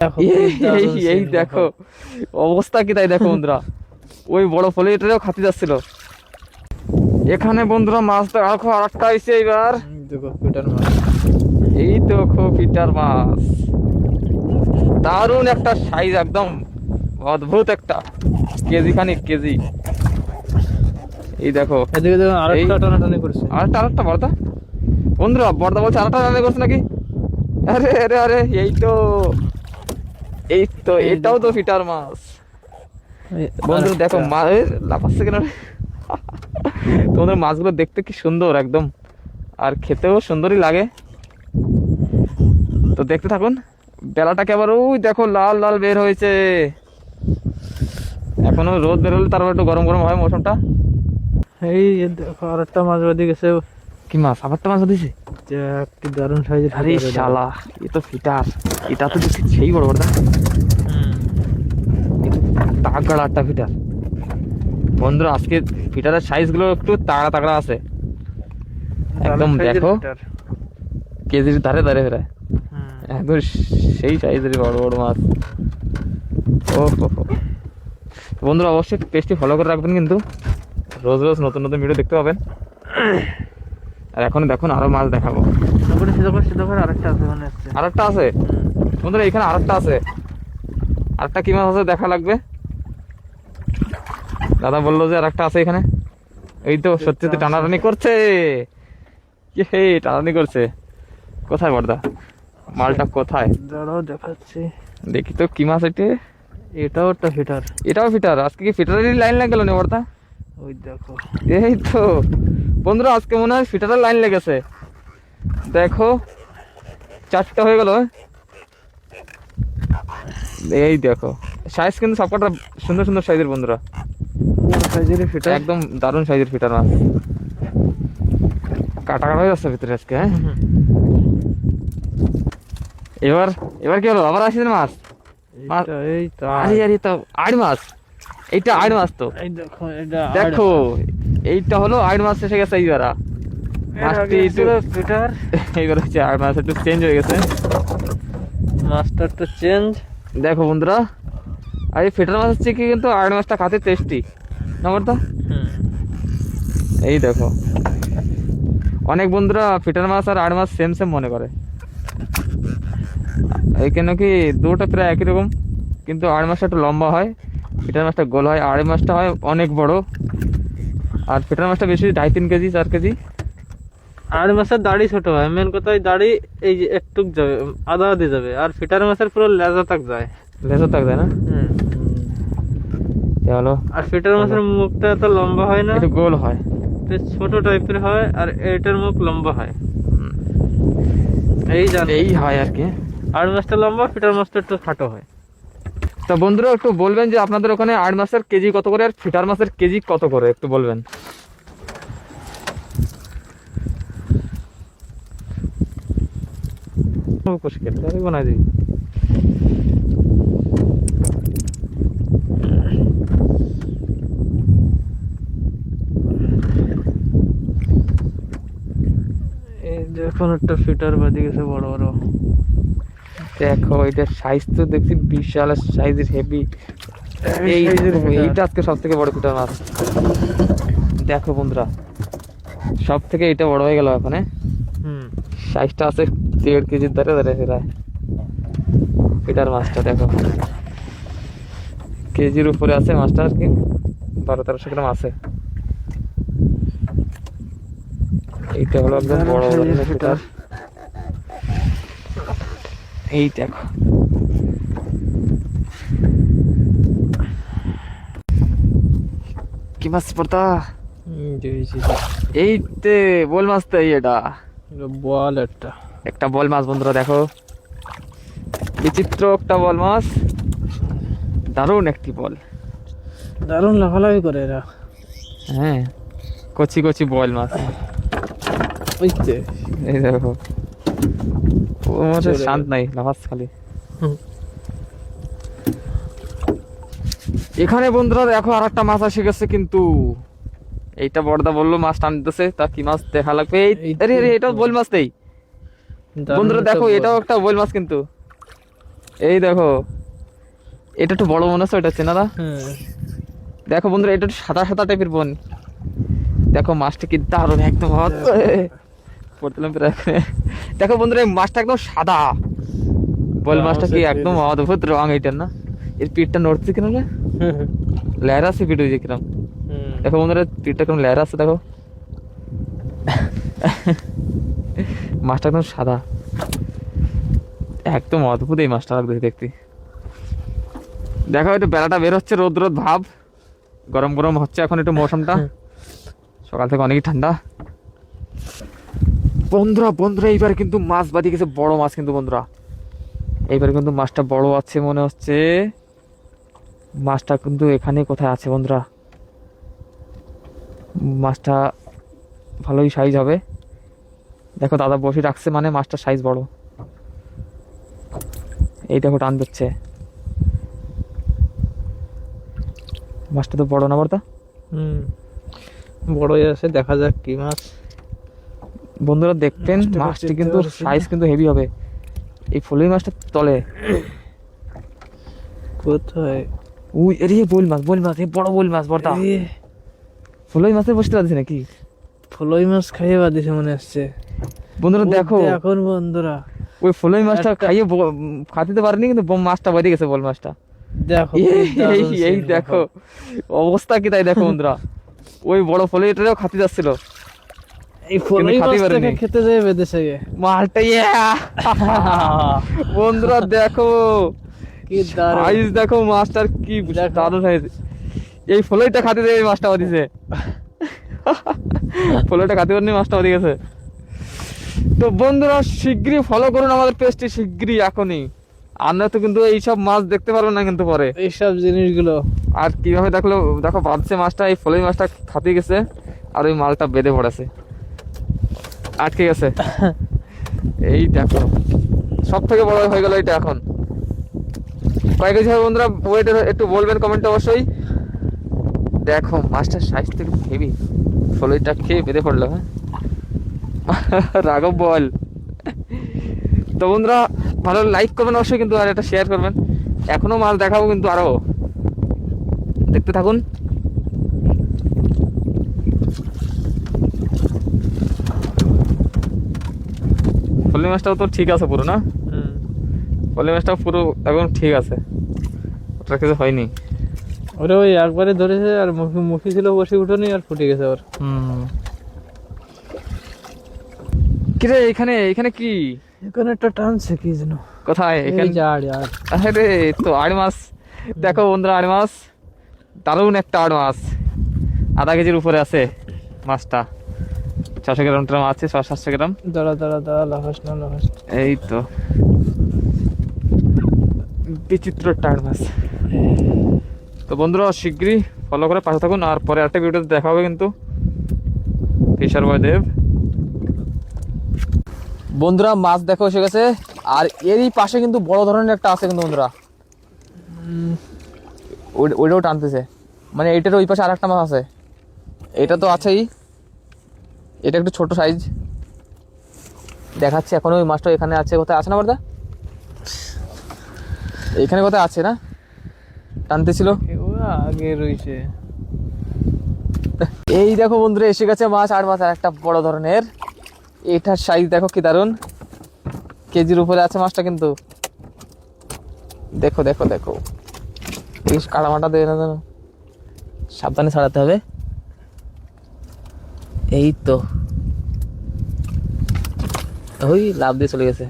এই এই- এই দেখো অবস্থা কি তাই দেখো বন্ধুরা। ওই বড় ফলে এটাও খাতে যাচ্ছিল। এখানে বন্ধুরা মাছ দেখো আর একটা আইছে এবার হুম, দেখো পিটার মাছ। এই দারুণ একটা সাইজ একদম অদ্ভুত একটা। কেজি খানিক কেজি। এই দেখো। এদিকে দেখো আরেকটা এই- টানাটানি করছে। আরেকটা আরেকটা বর্দা বন্ধুরা বর্দা বলছে আরেকটা রান্না করছে নাকি? আরে আরে আরে এই তো। এই তো এটাও তো ফিটার মাছ। বন্ধু দেখো মাছ লাফাচ্ছে কেন? রে? তোমাদের মাছগুলো দেখতে কি সুন্দর একদম। আর খেতেও সুন্দরই লাগে। তো দেখতে থাকুন বেলাটাকে আবার ওই দেখো লাল লাল বের হয়েছে। এখনও রোদ বেরোলে তারপর একটু গরম গরম হয় মৌসুমটা। এই দেখো আরেকটা মাছ ওদিকে গেছে। কি মাছ? আবারটা মাছ দিছে যে কি দারুণ সাইজের আরে শালা এ তো ফিটার। এটা তো দেখছি সেই বড় বড় তাগড়া একটা ফিটার। বন্ধুরা আজকে ফিটারের সাইজগুলো একটু তাগড়া তাগড়া আছে। একদম দেখো কেজির ধারে ধারে ফেরায় একদম সেই সাইজের বড় বড় মাছ। ও। বন্ধুরা অবশ্যই পেজটি ফলো করে রাখবেন কিন্তু। রোজ রোজ নতুন নতুন ভিডিও দেখতে পাবেন। আর এখন দেখুন আরও মাছ দেখাবো। আরেকটা আছে হচ্ছে। আর একটা আছে বন্ধুরা এখানে আরেকটা আছে। আরেকটা কি মাছ আছে দেখা লাগবে? দাদা বলল যে আরেকটা আছে এখানে। এই তো সত্যি সত্যি টানাটানি করছে। হে টানাটানি করছে। কোথায় বর্দা? মালটা কোথায়? দাঁড়াও দেখাচ্ছি। দেখি তো কি মাছ এটি। এটাও একটা ফিটার। এটাও ফিটার? আজকে কি ফিটারেরই লাইন লেগে গেল নি বর্দা? ওই দেখো। এই তো। বন্ধুরা আজকে মনে হয় ফিটারের লাইন লেগেছে। দেখো চারটা হয়ে গেল এই দেখো। সাইজ কিন্তু সবকটা সুন্দর সুন্দর সাইজের বন্ধুরা। বড় সাইজের ফিটার। একদম দারুণ সাইজের ফিটার মাছ কাটা কাটা হয়ে যাচ্ছে ভিতরে আজকে হ্যাঁ? এবার এবার কি হলো? আবার আসিস মাছ? আরে আরে তো আড় মাছ। এইটা আড় মাছ তো। দেখো এইটা হলো আড় মাছ এসে গেছে এইবার। মাছটি একটু- ফিটার। এইবার হচ্ছে আড় মাছ একটু চেঞ্জ হয়ে গেছে। মাস্টারটা চেঞ্জ দেখো বন্ধুরা আর এই ফিটার মাছ হচ্ছে কি কিন্তু আড় মাছটা খাতে টেস্টি না বলতো এই দেখো। অনেক বন্ধুরা ফিটার মাছ আর আড় মাছ সেম সেম মনে করে। এইখানে কি দুটো প্রায় একই রকম কিন্তু আড় মাছটা একটু লম্বা হয় ফিটার মাছটা গোল হয়। আড়ে মাছটা হয় অনেক বড়। আর ফিটার মাছটা বেশি ঢাই তিন কেজি চার কেজি। আর মাছের দাড়ি ছোট হয়। মেন কথা ওই দাড়ি এই যে একটু যাবে আধা আধি যাবে। আর ফিটার মাছের পুরো লেজা তাক যায়। লেজা তাক যায় না? এ হলো আর ফিটার মাছের মুখটা এত লম্বা হয় না? একটু গোল হয়। ছোট টাইপের হয় আর এটার মুখ লম্বা হয়। এই জান। এই হয় আর কি। আর মাছটা লম্বা ফিটার মাছটা একটু খাটো হয়। তা বন্ধুরা একটু বলবেন যে আপনাদের ওখানে আড় মাছের কেজি কত করে আর ফিটার মাছের কেজি কত করে? একটু বলবেন। বানাই দিই। একটা ফিটার বাদি গেছে বড় বড়। দেখো এটা সাইজ তো দেখছি বিশাল সাইজের হেভি এই। এইটা আজকে সব থেকে বড় ফিটার মাছ। দেখো বন্ধুরা সব থেকে এটা বড় হয়ে গেল ওখানে হুম। সাইজটা আছে দেড় কেজির ধারে ধারে প্রায় ফিটার মাছটা দেখো। কেজির উপরে আছে মাছটা আর কি বারো তেরোশো গ্রাম আছে। এইটা হলো একদম বড়। ফিটার এই দেখো। কি মাছ পড়তা? হুম, জি, জি, জি। এই তে বল মাছ তো এটা। এটা বল একটা। একটা বল মাছ বন্ধুরা দেখো। বিচিত্র একটা বল মাছ। দারুণ একটি বল। দারুণ লাফালাফি করে এরা। হ্যাঁ কচি কচি বল মাছ। এই দেখো। মধ্যে শান্ত নাই লাফাস খালি। এখানে বন্ধুরা দেখো আর একটা মাছ এসে গেছে কিন্তু। এইটা বড়দা বলল মাছ তা কি মাছ দেখা লাগবে? এই আরে আরে তো। এটাও বল মাছ নেই বন্ধুরা দেখো এটাও একটা বল মাছ কিন্তু। এই দেখো এটা একটু বড় মনে হচ্ছে ওটা চেনা দা? হ্যাঁ। দেখো বন্ধুরা এটা সাদা সাদা টাইপের বোন। দেখো মাছটা কি দারুণ একদম হাত পড়তেলাম প্রায়। দেখো বন্ধুরা এই মাছটা একদম সাদা। বল হ্যাঁ, মাছটা কি একদম অদ্ভুত রং এইটার না? এর পিঠটা নড়ছে কিনা লেয়ার আছে পিঠ যে কিরম। দেখো বন্ধুরা পিঠটা কেমন লেয়ার আছে দেখো। মাছটা একদম সাদা। একদম অদ্ভুত এই মাছটা লাগবে দেখতে। দেখো একটু বেলাটা বের হচ্ছে রোদ রোদ ভাব। গরম গরম হচ্ছে এখন একটু মৌসুমটা। সকাল থেকে অনেকই ঠান্ডা। বন্ধুরা বন্ধুরা, এইবার কিন্তু মাছ বাদি গেছে, বড় মাছ কিন্তু বন্ধুরা। এইবার কিন্তু মাছটা বড় আছে মনে হচ্ছে। মাছটা কিন্তু এখানে কোথায় আছে বন্ধুরা? মাছটা ভালোই সাইজ হবে। দেখো, দাদা বসে রাখছে মানে মাছটার সাইজ বড়। এই দেখো, টান দিচ্ছে। মাছটা তো বড় না বড়দা হুম, বড়ই আছে, দেখা যাক কি মাছ। বন্ধুরা দেখবেন মাছটা কিন্তু সাইজ কিন্তু হেভি হবে। এই ফুলই মাছটা তলে। কোথায়? উই এর বোল মাছ বোল মাছ এই বড় বোল মাছ বড়দা। এ, ফুলই মাছে বসতে পারছি নাকি? ফলই মাছ খাইয়ে বাদিছে মনে হচ্ছে। বন্ধুরা দেখো। এখন বন্ধুরা। ওই ফুলই মাছটা খাইয়ে খাতে পারেনি কিন্তু মাছটা বেঁধে গেছে বল মাছটা। দেখো এই দেখো। অবস্থা কি তাই দেখো বন্ধুরা। ওই বড় ফলে এটাও খাতে যাচ্ছিল। খাতে মালটা বন্ধুরা দেখো। সাইজ দেখো মাছটার কি দেখো। দারুণ সাইজ এই ফলইটা খাতে দেয় মাছটা ফলইটা খাতে পারেনি মাছটা গেছে। তো বন্ধুরা শিগগিরই ফলো করুন আমাদের পেজটি শিগগিরই এখনই। আমরা তো কিন্তু এইসব মাছ দেখতে পারব না কিন্তু পরে। এইসব জিনিসগুলো। আর কীভাবে দেখল দেখো বাঁধছে মাছটা এই ফলই মাছটা খাতে গেছে। আর ওই মালটা বেঁধে পড়েছে। আটকে গেছে। এই দেখো। সব থেকে বড় হয়ে গেল এটা এখন। কয়েক কেজি হবে বন্ধুরা ওয়েট একটু বলবেন কমেন্টে অবশ্যই। দেখো মাছটার সাইজ থেকে হেভি ফলইটা খেয়ে বেঁধে পড়ল হ্যাঁ? রাঘব বল। তো বন্ধুরা, ভালো লাইক করবেন অবশ্যই কিন্তু, আর এটা শেয়ার করবেন। এখনও মাছ দেখাবো কিন্তু আরও। দেখতে থাকুন। ফলি মাছটাও তো ঠিক আছে পুরো না। ফলি মাছটাও পুরো একদম ঠিক আছে। ওটা কিছু হয়নি। ওরা ওই একবারে ধরেছে আর মুখি মুখি ছিল বসে উঠোনি আর ফুটে গেছে ওর কিরে এখানে এখানে কি? এখানে একটা টানছে কি যেন। কোথায়? এখানে যে আড় আড়। আরে তো আড় মাছ। দেখো বন্ধুরা আড় মাছ। দারুণ একটা আড় মাছ। আধা কেজির উপরে আছে মাছটা। ছশো গ্রাম ট্রাম আছে ছশো সাতশো গ্রাম। দাঁড়া দাঁড়া দাঁড়া লাফাস না লাফাস এই তো। বিচিত্র টার মাছ তো বন্ধুরা শিগগিরই ফলো করে পাশে থাকুন আর পরে একটা ভিডিওতে দেখা হবে কিন্তু। ফিশার বয় দেব বন্ধুরা মাছ দেখো এসে গেছে। আর এরই পাশে কিন্তু বড় ধরনের একটা আছে কিন্তু বন্ধুরা। ওইটাও টানতেছে। মানে এইটার ওই পাশে আর একটা মাছ আছে। এটা তো আছেই। এটা একটু ছোট সাইজ দেখাচ্ছি এখনও ওই মাছটা এখানে আছে কোথায়? আছে না বর্দা এখানে কোথায় আছে না? টানতেছিল আগে রয়েছে এই দেখো বন্ধুরা এসে গেছে মাছ আর মাছ আর একটা বড় ধরনের। এটার সাইজ দেখো কি দারুণ কেজির উপরে আছে মাছটা কিন্তু। দেখো দেখো দেখো। এই কাটামাটা দেবে না সাবধানে ছাড়াতে হবে। এই তো। ওই লাভ দিয়ে চলে গেছে।